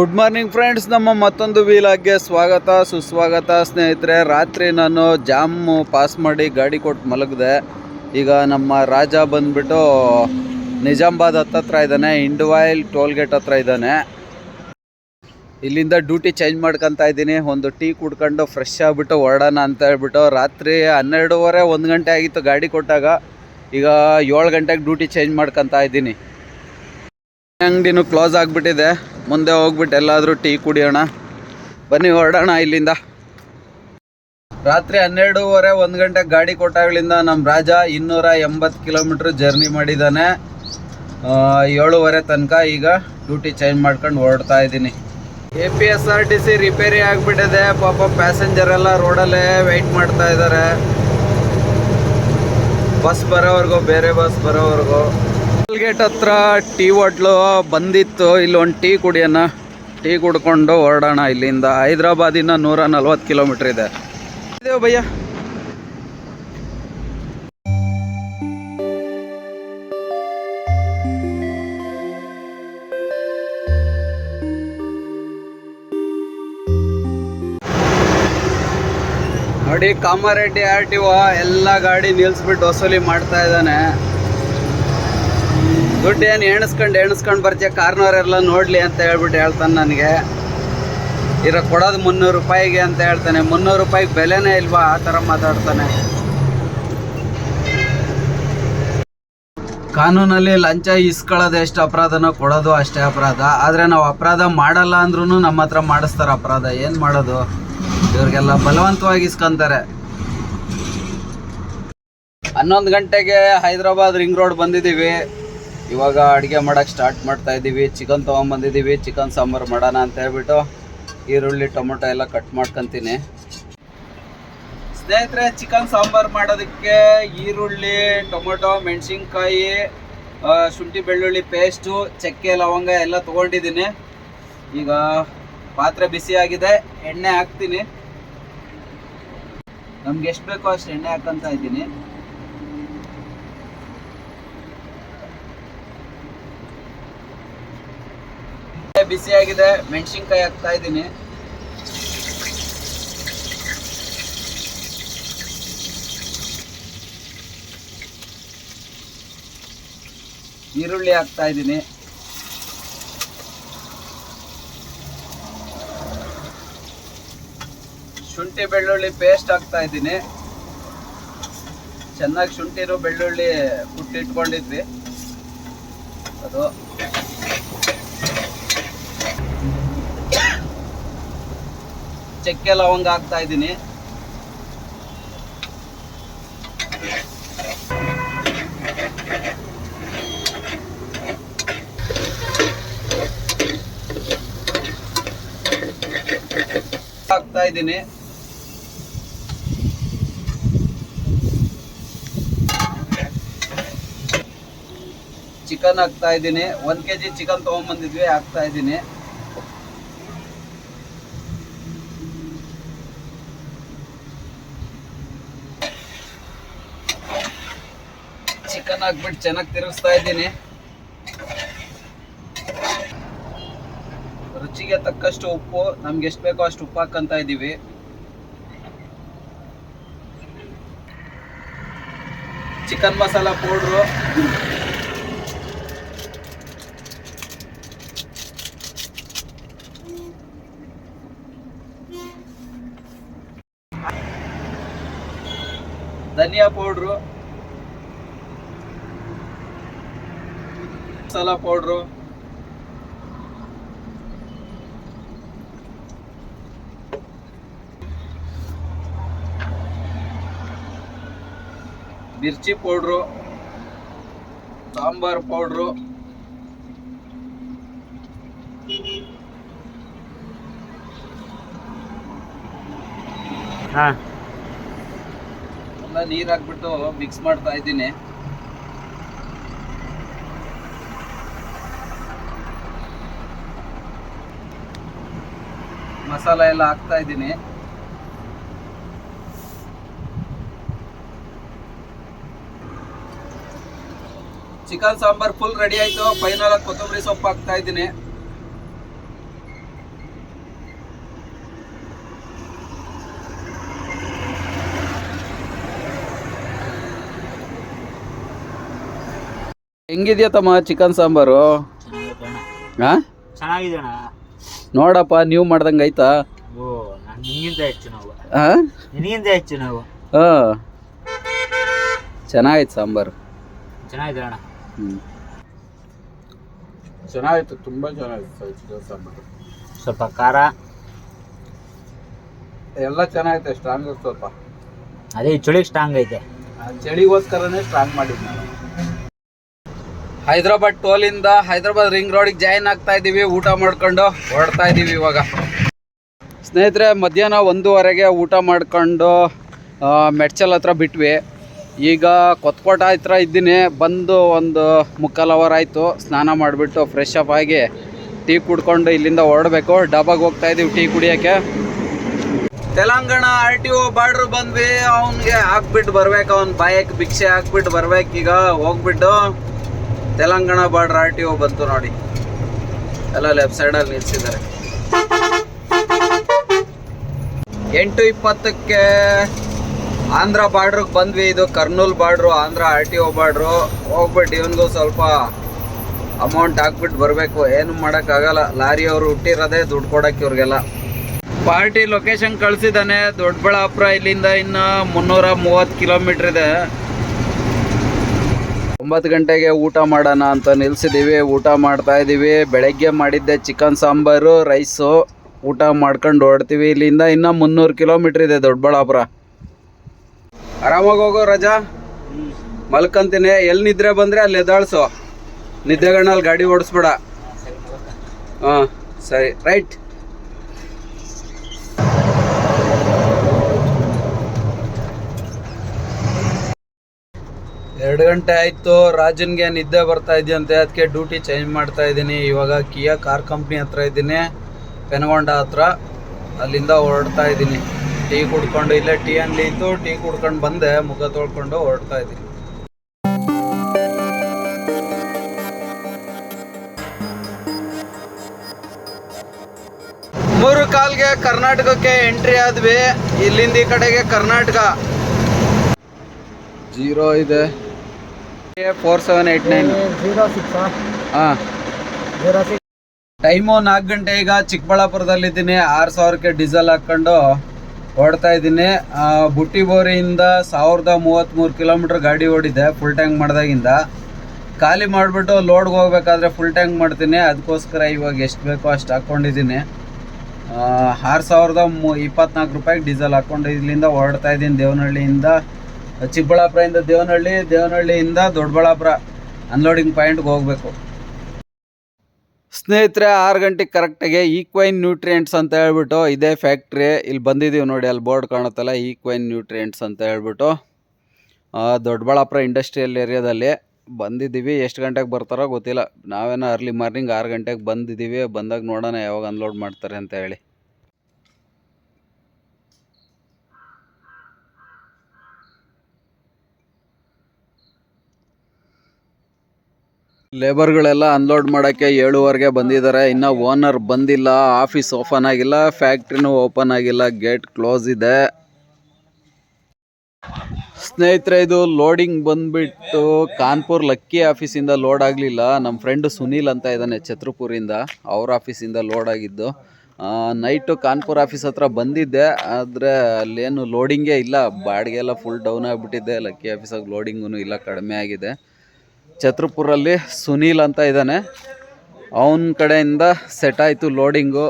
Good morning friends ನಮ್ಮ ಮತ್ತೊಂದು ವೀಲಾಗ್ಗೆ ಸ್ವಾಗತ, ಸುಸ್ವಾಗತ, ಸ್ನೇಹಿತರೆ. ರಾತ್ರಿ ನಾನು ಜಾಮು ಪಾಸ್ ಮಾಡಿ ಗಾಡಿ ಕೊಟ್ಟು ಮಲಗಿದೆ. ಈಗ ನಮ್ಮ ರಾಜ ಬಂದ್ಬಿಟ್ಟು ನಿಜಾಮಾಬಾದ್ ಹತ್ತತ್ರ ಇದ್ದಾನೆ ಇಂಡ್ವಾಯಿಲ್ ಟೋಲ್ ಗೇಟ್ ಹತ್ರ ಇದ್ದಾನೆ. ಇಲ್ಲಿಂದ ಡ್ಯೂಟಿ ಚೇಂಜ್ ಮಾಡ್ಕೊತಾ ಇದ್ದೀನಿ. ಒಂದು ಟೀ ಕುಡ್ಕೊಂಡು ಫ್ರೆಶ್ ಆಗಿಬಿಟ್ಟು ಹೊರಡೋಣ ಅಂತ ಹೇಳ್ಬಿಟ್ಟು ರಾತ್ರಿ ಹನ್ನೆರಡೂವರೆ, ಒಂದು ಗಂಟೆ ಆಗಿತ್ತು ಗಾಡಿ ಕೊಟ್ಟಾಗ. ಈಗ ಏಳು ಗಂಟೆಗೆ ಡ್ಯೂಟಿ ಚೇಂಜ್ ಮಾಡ್ಕೊತಾ ಇದ್ದೀನಿ. ಅಂಗಡಿನೂ ಕ್ಲೋಸ್ ಆಗಿಬಿಟ್ಟಿದೆ. ಮುಂದೆ ಹೋಗ್ಬಿಟ್ಟು ಎಲ್ಲಾದರೂ ಟೀ ಕುಡಿಯೋಣ. ಬನ್ನಿ, ಹೊರಡೋಣ ಇಲ್ಲಿಂದ. ರಾತ್ರಿ ಹನ್ನೆರಡೂವರೆ, ಒಂದು ಗಂಟೆ ಗಾಡಿ ಕೊಟ್ಟಾಗಳಿಂದ ನಮ್ಮ ರಾಜ ಇನ್ನೂರ ಎಂಬತ್ತು ಕಿಲೋಮೀಟ್ರ್ ಜರ್ನಿ ಮಾಡಿದ್ದಾನೆ ಏಳುವರೆ ತನಕ ಈಗ ಡ್ಯೂಟಿ ಚೇಂಜ್ ಮಾಡ್ಕೊಂಡು ಹೊರಡ್ತಾ ಇದ್ದೀನಿ. A P S R T C repair ಆಗಿಬಿಟ್ಟಿದೆ. ಪಾಪ ಪ್ಯಾಸೆಂಜರ್ ಎಲ್ಲ ರೋಡಲ್ಲೇ ವೆಯ್ಟ್ ಮಾಡ್ತಾ ಇದ್ದಾರೆ ಬಸ್ ಬರೋವರೆಗೂ, ಬೇರೆ ಬಸ್ ಬರೋವರೆಗೂ. ಗೇಟ್ ಹತ್ರ ಟೀ ಹೋಟ್ಲು ಬಂದಿತ್ತು. ಇಲ್ಲಿ ಒಂದು ಟೀ ಕುಡಿಯೋಣ. ಟೀ ಕುಡ್ಕೊಂಡು ಹೊರಡೋಣ ಇಲ್ಲಿಂದ. ಹೈದ್ರಾಬಾದಿನ ನೂರ ನಲ್ವತ್ತು ಕಿಲೋಮೀಟ್ರ್ ಇದೆ. ಇದೇವ್ ಭಯ್ಯ. ನೋಡಿ, ಕಾಮಾರೆಡ್ಡಿ ಆರ್ ಟಿ ಓ, ಎಲ್ಲ ಗಾಡಿ ನಿಲ್ಸ್ಬಿಟ್ಟು ವಸೂಲಿ ಮಾಡ್ತಾ ಇದ್ದಾನೆ. ದುಡ್ಡು ಏನು ಎಣಿಸ್ಕೊಂಡು ಎಣಿಸ್ಕೊಂಡು ಬರ್ತೀಯ? ಕಾರ್ನವರೆಲ್ಲ ನೋಡಲಿ ಅಂತ ಹೇಳ್ಬಿಟ್ಟು ಹೇಳ್ತಾನೆ ನನಗೆ. ಇರೋ ಕೊಡೋದು ಮುನ್ನೂರು ರೂಪಾಯಿಗೆ ಅಂತ ಹೇಳ್ತಾನೆ. ಮುನ್ನೂರು ರೂಪಾಯಿಗೆ ಬೆಲೆನೇ ಇಲ್ವಾ? ಆ ಥರ ಮಾತಾಡ್ತಾನೆ. ಕಾನೂನಲ್ಲಿ ಲಂಚ ಇಸ್ಕೊಳ್ಳೋದು ಎಷ್ಟು ಅಪರಾಧನೋ ಕೊಡೋದು ಅಷ್ಟೇ ಅಪರಾಧ. ಆದರೆ ನಾವು ಅಪರಾಧ ಮಾಡಲ್ಲ ಅಂದ್ರೂ ನಮ್ಮ ಹತ್ರ ಮಾಡಿಸ್ತಾರೆ ಅಪರಾಧ. ಏನು ಮಾಡೋದು? ಇವ್ರಿಗೆಲ್ಲ ಬಲವಂತವಾಗಿ ಇಸ್ಕೊಂತಾರೆ. ಹನ್ನೊಂದು ಗಂಟೆಗೆ ಹೈದರಾಬಾದ್ ರಿಂಗ್ ರೋಡ್ ಬಂದಿದ್ದೀವಿ. ಇವಾಗ ಅಡುಗೆ ಮಾಡೋಕ್ಕೆ ಸ್ಟಾರ್ಟ್ ಮಾಡ್ತಾ ಇದ್ದೀವಿ ಚಿಕನ್ ತೊಗೊಂಬಂದಿದ್ದೀವಿ ಚಿಕನ್ ಸಾಂಬಾರು ಮಾಡೋಣ ಅಂತ ಹೇಳ್ಬಿಟ್ಟು ಈರುಳ್ಳಿ, ಟೊಮೊಟೊ ಎಲ್ಲ ಕಟ್ ಮಾಡ್ಕೊತೀನಿ. ಸ್ನೇಹಿತರೆ ಚಿಕನ್ ಸಾಂಬಾರು ಮಾಡೋದಕ್ಕೆ ಈರುಳ್ಳಿ, ಟೊಮೊಟೊ, ಮೆಣಸಿನ್ಕಾಯಿ ಶುಂಠಿ ಬೆಳ್ಳುಳ್ಳಿ ಪೇಸ್ಟು ಚಕ್ಕೆ, ಲವಂಗ ಎಲ್ಲ ತೊಗೊಂಡಿದ್ದೀನಿ. ಈಗ ಪಾತ್ರೆ ಬಿಸಿ ಆಗಿದೆ. ಎಣ್ಣೆ ಹಾಕ್ತೀನಿ. ನಮ್ಗೆ ಎಷ್ಟು ಬೇಕೋ ಅಷ್ಟು ಎಣ್ಣೆ ಹಾಕಂತ ಇದ್ದೀನಿ. ಬಿಸಿ ಆಗಿದೆ, ಮೆಣಸಿನ್ಕಾಯಿ ಹಾಕ್ತಾ ಇದ್ದೀನಿ. ಈರುಳ್ಳಿ ಹಾಕ್ತಾ ಇದ್ದೀನಿ. ಶುಂಠಿ ಬೆಳ್ಳುಳ್ಳಿ ಪೇಸ್ಟ್ ಹಾಕ್ತಾ ಇದ್ದೀನಿ. ಚೆನ್ನಾಗಿ ಶುಂಠಿರು ಬೆಳ್ಳುಳ್ಳಿ ಕುಟ್ಟಿಟ್ಕೊಂಡಿದ್ವಿ. ಅದು ಚಕ್ಕೆ ಲವಂಗ ಹಾಕ್ತಾ ಇದ್ದೀನಿ. ಹಾಕ್ತಾ ಇದ್ದೀನಿ. ಚಿಕನ್ ಹಾಕ್ತಾ ಇದ್ದೀನಿ. ಒಂದ್ ಕೆಜಿ ಚಿಕನ್ ತೊಗೊಂಬಂದಿದ್ವಿ, ಹಾಕ್ತಾ ಇದ್ದೀನಿ. ಚಿಕನ್ ಹಾಕ್ಬಿಟ್ಟು ಚೆನ್ನಾಗಿ ತಿರುಗಿಸ್ತಾ ಇದ್ದೀನಿ. ರುಚಿಗೆ ತಕ್ಕಷ್ಟು ಉಪ್ಪು, ನಮ್ಗೆ ಎಷ್ಟು ಬೇಕೋ ಅಷ್ಟು ಉಪ್ಪು ಹಾಕಂತ ಇದ್ದೀವಿ ಚಿಕನ್ ಮಸಾಲ ಪೌಡ್ರು. ಧನಿಯಾ ಪೌಡ್ರು. ಮಸಾಲ ಪೌಡ್ರು ಮಿರ್ಚಿ ಪೌಡ್ರು ಸಾಂಬಾರ್ ಪೌಡ್ರು ಹಾಂ. ಎಲ್ಲ ನೀರು ಹಾಕ್ಬಿಟ್ಟು ಮಿಕ್ಸ್ ಮಾಡ್ತಾ ಇದ್ದೀನಿ. ಮಸಾಲ ಎಲ್ಲ ಹಾಕ್ತಾ ಇದ್ದೀನಿ. ಚಿಕನ್ ಸಾಂಬಾರ್ ಫುಲ್ ರೆಡಿ ಆಯ್ತು. ಫೈನಲ್ ಆಗಿ ಕೊತ್ತಂಬರಿ ಸೊಪ್ಪು ಹಾಕ್ತಾ ಇದ್ದೀನಿ. ಹೆಂಗಿದ್ಯಾ ತಮ್ಮ ಚಿಕನ್ ಸಾಂಬಾರು? ಚೆನ್ನಾಗಿದೆ ನೋಡಪ್ಪ ನೀವು ಮಾಡ್ದಂಗೆ ಆಯ್ತಾ? ಹಾಂ. ಚೆನ್ನಾಗೈತೆ ಸಾಂಬಾರು. ಚೆನ್ನಾಗಿದೆ ಅಣ್ಣ. ಹ್ಞೂ ಚೆನ್ನಾಗಿತ್ತು ತುಂಬ ಚೆನ್ನಾಗಿತ್ತು ಚಿಕನ್ ಸಾಂಬಾರು. ಸ್ವಲ್ಪ ಖಾರ. ಎಲ್ಲ ಚೆನ್ನಾಗಿತ್ತು ಸ್ಟ್ರಾಂಗ್ ಸ್ವಲ್ಪ. ಅದೇ ಈ ಚಳಿಗೆ ಸ್ಟ್ರಾಂಗ್ ಐತೆ. ಆ ಚಳಿಗೋಸ್ಕರನೇ ಸ್ಟ್ರಾಂಗ್ ಮಾಡಿದ್ದು ನಾನು. ಹೈದ್ರಾಬಾದ್ ಟೋಲಿಂದ ಹೈದ್ರಾಬಾದ್ ರಿಂಗ್ ರೋಡಿಗೆ ಜಾಯಿನ್ ಆಗ್ತಾ ಇದೀವಿ. ಊಟ ಮಾಡ್ಕೊಂಡು ಹೊರಡ್ತಾ ಇದ್ದೀವಿ ಇವಾಗ. ಸ್ನೇಹಿತರೆ, ಮಧ್ಯಾಹ್ನ ಒಂದೂವರೆಗೆ ಊಟ ಮಾಡ್ಕೊಂಡು ಮೆಡ್ಚಲ್ ಹತ್ರ ಬಿಟ್ವಿ. ಈಗ ಕೊತ್ಕೋಟ ಹತ್ರ ಇದ್ದೀನಿ. ಬಂದು ಒಂದು ಮುಕ್ಕಾಲು ಅವರ್ ಆಯಿತು. ಸ್ನಾನ ಮಾಡಿಬಿಟ್ಟು ಫ್ರೆಶ್ ಅಪ್ ಆಗಿ ಟೀ ಕುಡ್ಕೊಂಡು ಇಲ್ಲಿಂದ ಹೊರಡಬೇಕು. ಡಾಬಾಗೆ ಹೋಗ್ತಾ ಇದ್ದೀವಿ ಟೀ ಕುಡಿಯೋಕ್ಕೆ. Telangana R T O border ಬಂದ್ವಿ. ಅವನಿಗೆ ಹಾಕ್ಬಿಟ್ಟು ಬರ್ಬೇಕು. ಅವ್ನ ಬಾಯಕ್ಕೆ ಭಿಕ್ಷೆ ಹಾಕ್ಬಿಟ್ಟು ಈಗ ಹೋಗ್ಬಿಟ್ಟು Telangana border R T O ಬಂತು ನೋಡಿ. ಎಲ್ಲ ಲೆಫ್ಟ್ ಸೈಡಲ್ಲಿ ನಿಲ್ಸಿದ್ದಾರೆ. ಎಂಟು ಇಪ್ಪತ್ತಕ್ಕೆ ಆಂಧ್ರ ಬಾರ್ಡ್ರಿಗೆ ಬಂದ್ವಿ. ಇದು Kurnool border, Andhra R T O border. ಹೋಗ್ಬಿಟ್ಟು ಇವನಿಗೂ ಸ್ವಲ್ಪ ಅಮೌಂಟ್ ಹಾಕ್ಬಿಟ್ಟು ಬರಬೇಕು. ಏನು ಮಾಡೋಕ್ಕಾಗಲ್ಲ ಲಾರಿಯವರು ಹುಟ್ಟಿರೋದೇ ದುಡ್ಡು ಕೊಡೋಕ್ಕೆ ಇವ್ರಿಗೆಲ್ಲ. Party location ಕಳ್ಸಿದ್ದಾನೆ. ದೊಡ್ಡಬಳ್ಳಾಪುರ ಇಲ್ಲಿಂದ ಇನ್ನು ಮುನ್ನೂರ ಮೂವತ್ತು ಕಿಲೋಮೀಟ್ರ್ ಇದೆ. ಒಂಬತ್ತು ಗಂಟೆಗೆ ಊಟ ಮಾಡೋಣ ಅಂತ ನಿಲ್ಸಿದ್ದೀವಿ ಊಟ ಮಾಡ್ತಾ ಇದ್ದೀವಿ ಬೆಳಗ್ಗೆ ಮಾಡಿದ್ದೆ ಚಿಕನ್ ಸಾಂಬಾರು ರೈಸು ಊಟ ಮಾಡ್ಕೊಂಡು ಹೊರಡ್ತೀವಿ. ಇಲ್ಲಿಂದ ಇನ್ನೂ ಮುನ್ನೂರು ಕಿಲೋಮೀಟ್ರ್ ಇದೆ ದೊಡ್ಡಬಳ್ಳಾಪುರ. ಆರಾಮಾಗಿ ಹೋಗೋ ರಜಾ. ಮಲ್ಕಂತೀನಿ. ಎಲ್ಲಿ ನಿದ್ರೆ ಬಂದರೆ ಅಲ್ಲಿ ಎದ್ದಾಳ್ಸು. ನಿದ್ದೆಗಣ್ಣಲ್ಲಿ ಗಾಡಿ ಓಡಿಸ್ಬೇಡ. ಹಾಂ, ಸರಿ. ರೈಟ್ ಎರಡು ಗಂಟೆ ಆಯಿತು, ರಾಜನ್ಗೆ ನಿದ್ದೆ ಬರ್ತಾ ಇದೆಯಂತೆ, ಅದಕ್ಕೆ ಡ್ಯೂಟಿ ಚೇಂಜ್ ಮಾಡ್ತಾ ಇದ್ದೀನಿ. ಇವಾಗ ಕಿಯಾ ಕಾರ್ ಕಂಪ್ನಿ ಹತ್ರ ಇದ್ದೀನಿ ಪೆನಗೊಂಡ ಹತ್ರ. ಅಲ್ಲಿಂದ ಹೊರಡ್ತಾ ಇದ್ದೀನಿ. ಟೀ ಕುಡ್ಕೊಂಡು ಇಲ್ಲೇ ಟೀ ಅಂಗಡಿ ಇತ್ತು ಟೀ ಕುಡ್ಕೊಂಡು ಬಂದೆ, ಮುಖ ತೊಳ್ಕೊಂಡು ಹೊರಡ್ತಾ ಇದ್ದೀನಿ. ಮೂರು ಕಾಲ್ಗೆ ಕರ್ನಾಟಕಕ್ಕೆ ಎಂಟ್ರಿ ಆದ್ವಿ. ಇಲ್ಲಿಂದ ಈ ಕಡೆಗೆ ಕರ್ನಾಟಕ. ಜೀರೋ ಇದೆ. Four seven eight nine zero six ಹಾಂ. ಜೀರೋ ಸಿಕ್ಸ್ ಟೈಮು ನಾಲ್ಕು ಗಂಟೆ ಈಗ ಚಿಕ್ಕಬಳ್ಳಾಪುರದಲ್ಲಿದ್ದೀನಿ. ಆರು ಸಾವಿರಕ್ಕೆ ಡೀಸೆಲ್ ಹಾಕ್ಕೊಂಡು ಓಡ್ತಾ ಇದ್ದೀನಿ. ಬುಟ್ಟಿಬೋರಿಯಿಂದ ಬುಟ್ಟಿ ಬೋರಿಯಿಂದ ಸಾವಿರದ ಮೂವತ್ತ್ಮೂರು ಕಿಲೋಮೀಟ್ರ್ ಗಾಡಿ ಓಡಿದೆ ಫುಲ್ ಟ್ಯಾಂಕ್ ಮಾಡಿದಾಗಿಂದ. ಖಾಲಿ ಮಾಡಿಬಿಟ್ಟು ಲೋಡ್ಗೆ ಹೋಗ್ಬೇಕಾದ್ರೆ ಫುಲ್ ಟ್ಯಾಂಕ್ ಮಾಡ್ತೀನಿ. ಅದಕ್ಕೋಸ್ಕರ ಇವಾಗ ಎಷ್ಟು ಬೇಕೋ ಅಷ್ಟು ಹಾಕ್ಕೊಂಡಿದ್ದೀನಿ ಆರು ಸಾವಿರದ ಮೂ ಇಪ್ಪತ್ನಾಲ್ಕು ರೂಪಾಯಿಗೆ ಡೀಸೆಲ್ ಹಾಕ್ಕೊಂಡು ಇಲ್ಲಿಂದ ಹೊರಡ್ತಾ ಇದ್ದೀನಿ ದೇವನಹಳ್ಳಿಯಿಂದ. ಚಿಕ್ಕಬಳ್ಳಾಪುರದಿಂದ ದೇವನಹಳ್ಳಿ, ದೇವನಹಳ್ಳಿಯಿಂದ ದೊಡ್ಡಬಳ್ಳಾಪುರ ಅನ್ಲೋಡಿಂಗ್ ಪಾಯಿಂಟ್ಗೆ ಹೋಗಬೇಕು. ಸ್ನೇಹಿತರೆ, ಆರು ಗಂಟೆಗೆ ಕರೆಕ್ಟಾಗಿ ಈಕ್ವೈನ್ ನ್ಯೂಟ್ರಿಯೆಂಟ್ಸ್ ಅಂತ ಹೇಳ್ಬಿಟ್ಟು ಇದೇ ಫ್ಯಾಕ್ಟ್ರಿ ಇಲ್ಲಿ ಬಂದಿದ್ದೀವಿ ನೋಡಿ, ಅಲ್ಲಿ ಬೋರ್ಡ್ ಕಾಣುತ್ತಲ್ಲ ಈಕ್ವೈನ್ ನ್ಯೂಟ್ರಿಯೆಂಟ್ಸ್ ಅಂತ ಹೇಳ್ಬಿಟ್ಟು. ದೊಡ್ಡಬಳ್ಳಾಪುರ ಇಂಡಸ್ಟ್ರಿಯಲ್ ಏರಿಯಾದಲ್ಲಿ ಬಂದಿದ್ದೀವಿ. ಎಷ್ಟು ಗಂಟೆಗೆ ಬರ್ತಾರೋ ಗೊತ್ತಿಲ್ಲ. ನಾವೇನೋ ಅರ್ಲಿ ಮಾರ್ನಿಂಗ್ ಆರು ಗಂಟೆಗೆ ಬಂದಿದ್ದೀವಿ. ಬಂದಾಗ ನೋಡೋಣ ಯಾವಾಗ ಅನ್ಲೋಡ್ ಮಾಡ್ತಾರೆ ಅಂತ ಹೇಳಿ. ಲೇಬರ್ಗಳೆಲ್ಲ ಅನ್ಲೋಡ್ ಮಾಡೋಕ್ಕೆ ಏಳುವರೆಗೆ ಬಂದಿದ್ದಾರೆ. ಇನ್ನು ಓನರ್ ಬಂದಿಲ್ಲ ಆಫೀಸ್ ಓಪನ್ ಆಗಿಲ್ಲ ಫ್ಯಾಕ್ಟ್ರಿನೂ ಓಪನ್ ಆಗಿಲ್ಲ ಗೇಟ್ ಕ್ಲೋಸ್ ಇದೆ. ಸ್ನೇಹಿತರೆ, ಇದು ಲೋಡಿಂಗ್ ಬಂದ್ಬಿಟ್ಟು ಕಾನ್ಪುರ್ ಲಕ್ಕಿ ಆಫೀಸಿಂದ ಲೋಡ್ ಆಗಲಿಲ್ಲ. ನಮ್ಮ ಫ್ರೆಂಡ್ ಸುನೀಲ್ ಅಂತ ಇದ್ದಾನೆ ಛತ್ರಪುರಿಂದ, ಅವ್ರ ಆಫೀಸಿಂದ ಲೋಡ್ ಆಗಿದ್ದು. ನೈಟು ಕಾನ್ಪುರ್ ಆಫೀಸ್ ಹತ್ರ ಬಂದಿದ್ದೆ, ಆದರೆ ಅಲ್ಲೇನು ಲೋಡಿಂಗೇ ಇಲ್ಲ. ಬಾಡಿಗೆ ಎಲ್ಲ ಫುಲ್ ಡೌನ್ ಆಗಿಬಿಟ್ಟಿದೆ ಲಕ್ಕಿ ಆಫೀಸಾಗಿ ಲೋಡಿಂಗೂ ಇಲ್ಲ, ಕಡಿಮೆ ಆಗಿದೆ. ಛತ್ರಪುರಲ್ಲಿ ಸುನೀಲ್ ಅಂತ ಇದ್ದಾನೆ. ಅವನ ಕಡೆಯಿಂದ ಸೆಟ್ ಆಯಿತು ಲೋಡಿಂಗು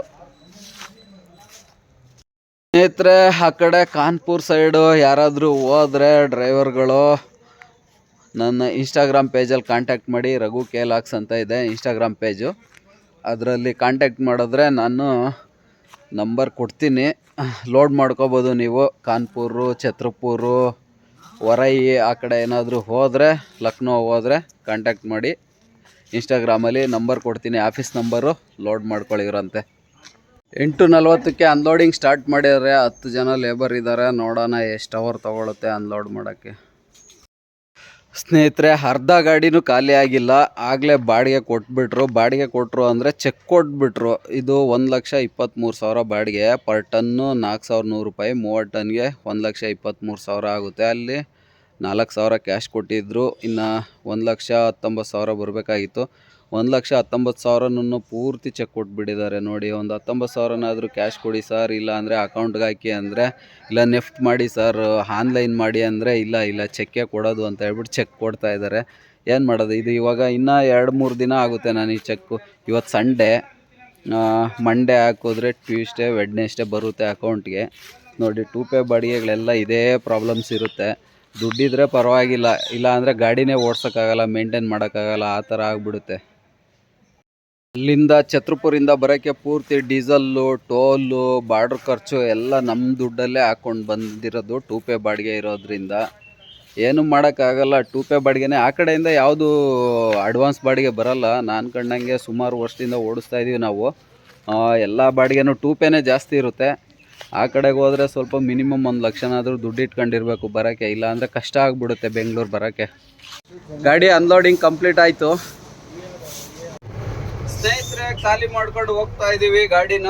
ಸ್ನೇಹಿತರೆ, ಆ ಕಡೆ ಕಾನ್ಪುರ್ ಸೈಡು ಯಾರಾದರೂ ಹೋದ್ರೆ ಡ್ರೈವರ್ಗಳು ನನ್ನ ಇನ್ಸ್ಟಾಗ್ರಾಮ್ ಪೇಜಲ್ಲಿ ಕಾಂಟ್ಯಾಕ್ಟ್ ಮಾಡಿ. ರಘು ಕೆ ಲಾಕ್ಸ್ ಅಂತ ಇದೆ ಇನ್ಸ್ಟಾಗ್ರಾಮ್ ಪೇಜು ಅದರಲ್ಲಿ ಕಾಂಟ್ಯಾಕ್ಟ್ ಮಾಡಿದ್ರೆ ನಾನು ನಂಬರ್ ಕೊಡ್ತೀನಿ. ಲೋಡ್ ಮಾಡ್ಕೋಬೋದು ನೀವು. ಕಾನ್ಪುರು, ಛತ್ರಪುರು ವರೈ ಆ ಕಡೆ ಏನಾದರೂ ಹೋದರೆ, ಲಕ್ನೋ ಹೋದರೆ ಕಾಂಟ್ಯಾಕ್ಟ್ ಮಾಡಿ. ಇನ್ಸ್ಟಾಗ್ರಾಮಲ್ಲಿ ನಂಬರ್ ಕೊಡ್ತೀನಿ ಆಫೀಸ್ ನಂಬರು ಲೋಡ್ ಮಾಡ್ಕೊಳ್ಳಿರಂತೆ ಎಂಟು ನಲ್ವತ್ತಕ್ಕೆ ಅನ್ಲೋಡಿಂಗ್ ಸ್ಟಾರ್ಟ್ ಮಾಡಿದರೆ ಹತ್ತು ಜನ ಲೇಬರ್ ಇದ್ದಾರೆ ನೋಡೋಣ ಎಷ್ಟು ಅವರ್ ತೊಗೊಳುತ್ತೆ ಅನ್ಲೋಡ್ ಮಾಡೋಕ್ಕೆ. ಸ್ನೇಹಿತರೆ, ಅರ್ಧ ಗಾಡಿನೂ ಖಾಲಿ ಆಗಿಲ್ಲ. ಆಗಲೇ ಬಾಡಿಗೆ ಕೊಟ್ಬಿಟ್ರು. ಬಾಡಿಗೆ ಕೊಟ್ಟರು ಅಂದರೆ ಚೆಕ್ ಕೊಟ್ಬಿಟ್ರು. ಇದು ಒಂದು ಲಕ್ಷ ಇಪ್ಪತ್ತ್ಮೂರು ಸಾವಿರ ಬಾಡಿಗೆ. ಪರ್ ಟನ್ನು ನಾಲ್ಕು ಸಾವಿರ ನೂರು ರೂಪಾಯಿ. ಮೂವತ್ತು ಟನ್ಗೆ ಒಂದು ಲಕ್ಷ ಇಪ್ಪತ್ತ್ಮೂರು ಸಾವಿರ ಆಗುತ್ತೆ. ಅಲ್ಲಿ ನಾಲ್ಕು ಸಾವಿರ ಕ್ಯಾಶ್ ಕೊಟ್ಟಿದ್ದರು ಇನ್ನು ಒಂದು ಲಕ್ಷ ಹತ್ತೊಂಬತ್ತು ಸಾವಿರ ಬರಬೇಕಾಗಿತ್ತು. ಒಂದು ಲಕ್ಷ ಹತ್ತೊಂಬತ್ತು ಸಾವಿರನೂ ಪೂರ್ತಿ ಚೆಕ್ ಕೊಟ್ಬಿಟ್ಟಿದ್ದಾರೆ. ನೋಡಿ, ಒಂದು ಹತ್ತೊಂಬತ್ತು ಸಾವಿರನಾದರೂ ಕ್ಯಾಶ್ ಕೊಡಿ ಸರ್, ಇಲ್ಲ ಅಂದರೆ ಅಕೌಂಟ್ಗೆ ಹಾಕಿ ಅಂದರೆ, ಇಲ್ಲ ನೆಫ್ಟ್ ಮಾಡಿ ಸರ್ ಆನ್ಲೈನ್ ಮಾಡಿ ಅಂದರೆ, ಇಲ್ಲ ಇಲ್ಲ, ಚೆಕ್ಕೇ ಕೊಡೋದು ಅಂತ ಹೇಳ್ಬಿಟ್ಟು ಚೆಕ್ ಕೊಡ್ತಾ ಇದ್ದಾರೆ. ಏನು ಮಾಡೋದು? ಇದು ಇವಾಗ ಇನ್ನೂ ಎರಡು ಮೂರು ದಿನ ಆಗುತ್ತೆ ನಾನು ಈ ಚೆಕ್ಕು. ಇವತ್ತು ಸಂಡೇ ಮಂಡೇ ಹಾಕಿದ್ರೆ ಟ್ಯೂಸ್ಡೇ, ವೆಡ್ನೆಸ್ಡೇ ಬರುತ್ತೆ ಅಕೌಂಟ್ಗೆ. ನೋಡಿ, ಟೂ ಪೇ ಬಾಡಿಗೆಗಳೆಲ್ಲ ಇದೇ ಪ್ರಾಬ್ಲಮ್ಸ್ ಇರುತ್ತೆ. ದುಡ್ಡಿದ್ರೆ ಪರವಾಗಿಲ್ಲ, ಇಲ್ಲ ಅಂದರೆ ಗಾಡಿನೇ ಓಡ್ಸೋಕ್ಕಾಗಲ್ಲ, ಮೇಂಟೈನ್ ಮಾಡೋಕ್ಕಾಗಲ್ಲ, ಆ ಥರ ಆಗಿಬಿಡುತ್ತೆ. ಅಲ್ಲಿಂದ ಛತ್ರಪುರಿಂದ ಬರೋಕ್ಕೆ ಪೂರ್ತಿ ಡೀಸಲ್ಲು ಟೋಲು, ಬಾರ್ಡ್ರ್ ಖರ್ಚು ಎಲ್ಲ ನಮ್ಮ ದುಡ್ಡಲ್ಲೇ ಹಾಕ್ಕೊಂಡು ಬಂದಿರೋದು ಟೂ ಪೇ ಬಾಡಿಗೆ ಇರೋದ್ರಿಂದ. ಏನು ಮಾಡೋಕ್ಕಾಗಲ್ಲ ಟೂ ಪೇ ಬಾಡಿಗೆನೇ ಆ ಕಡೆಯಿಂದ ಯಾವುದು ಅಡ್ವಾನ್ಸ್ ಬಾಡಿಗೆ ಬರಲ್ಲ. ನಾನು ಕಂಡಂಗೆ ಸುಮಾರು ವರ್ಷದಿಂದ ಓಡಿಸ್ತಾ ಇದ್ದೀವಿ ನಾವು. ಎಲ್ಲ ಬಾಡಿಗೆನೂ ಟೂ ಪೇನೇ ಜಾಸ್ತಿ ಇರುತ್ತೆ. ಆ ಕಡೆಗೆ ಹೋದರೆ ಸ್ವಲ್ಪ ಮಿನಿಮಮ್ ಒಂದು ಲಕ್ಷನಾದರೂ ದುಡ್ಡು ಇಟ್ಕೊಂಡಿರ್ಬೇಕು ಬರೋಕ್ಕೆ. ಇಲ್ಲ ಅಂದರೆ ಕಷ್ಟ ಆಗಿಬಿಡುತ್ತೆ ಬೆಂಗಳೂರು ಬರೋಕ್ಕೆ. ಗಾಡಿ ಅನ್ಲೋಡಿಂಗ್ ಕಂಪ್ಲೀಟ್ ಆಯಿತು. ಖಾಲಿ ಮಾಡ್ಕೊಂಡು ಹೋಗ್ತಾ ಇದೀವಿ ಗಾಡಿನ.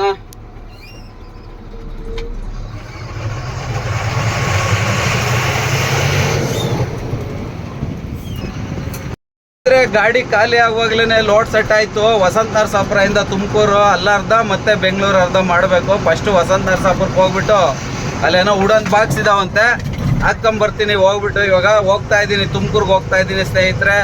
ಗಾಡಿ ಖಾಲಿ ಆಗುವಾಗ್ಲೇ ಲೋಡ್ ಸೆಟ್ ಆಯ್ತು. ವಸಂತ ನರಸಾಪುರದಿಂದ ತುಮಕೂರು ಅಲ್ಲರ್ಧ ಮತ್ತೆ ಬೆಂಗಳೂರು ಅರ್ಧ ಮಾಡಬೇಕು. ಫಸ್ಟ್ ವಸಂತ ನರಸಾಪುರಕ್ಕೆ ಹೋಗ್ಬಿಟ್ಟು ಅಲ್ಲೇನೋ ವುಡನ್ ಬಾಕ್ಸ್ ಇದಾವಂತೆ. ಹಾಕೊಂಬರ್ತೀನಿ ಹೋಗ್ಬಿಟ್ಟು ಇವಾಗ ಹೋಗ್ತಾ ಇದ್ದೀನಿ ತುಮಕೂರ್ಗೆ ಹೋಗ್ತಾ ಇದೀನಿ ಸ್ನೇಹಿತರೆ.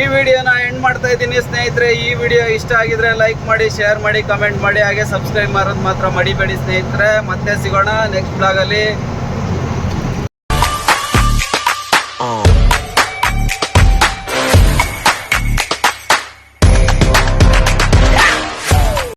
ಈ ವಿಡಿಯೋನ ಎಂಡ್ ಮಾಡ್ತಾ ಇದ್ದೀನಿ. ಸ್ನೇಹಿತರೆ, ಈ ವಿಡಿಯೋ ಇಷ್ಟ ಆಗಿದ್ರೆ ಲೈಕ್ ಮಾಡಿ ಶೇರ್ ಮಾಡಿ ಕಮೆಂಟ್ ಮಾಡಿ, ಹಾಗೆ ಸಬ್ಸ್ಕ್ರೈಬ್ ಮಾಡೋದು ಮಾತ್ರ ಮಡಿಬೇಡಿ ಸ್ನೇಹಿತರೆ. ಮತ್ತೆ ಸಿಗೋಣ ನೆಕ್ಸ್ಟ್ ಬ್ಲಾಗಲ್ಲಿ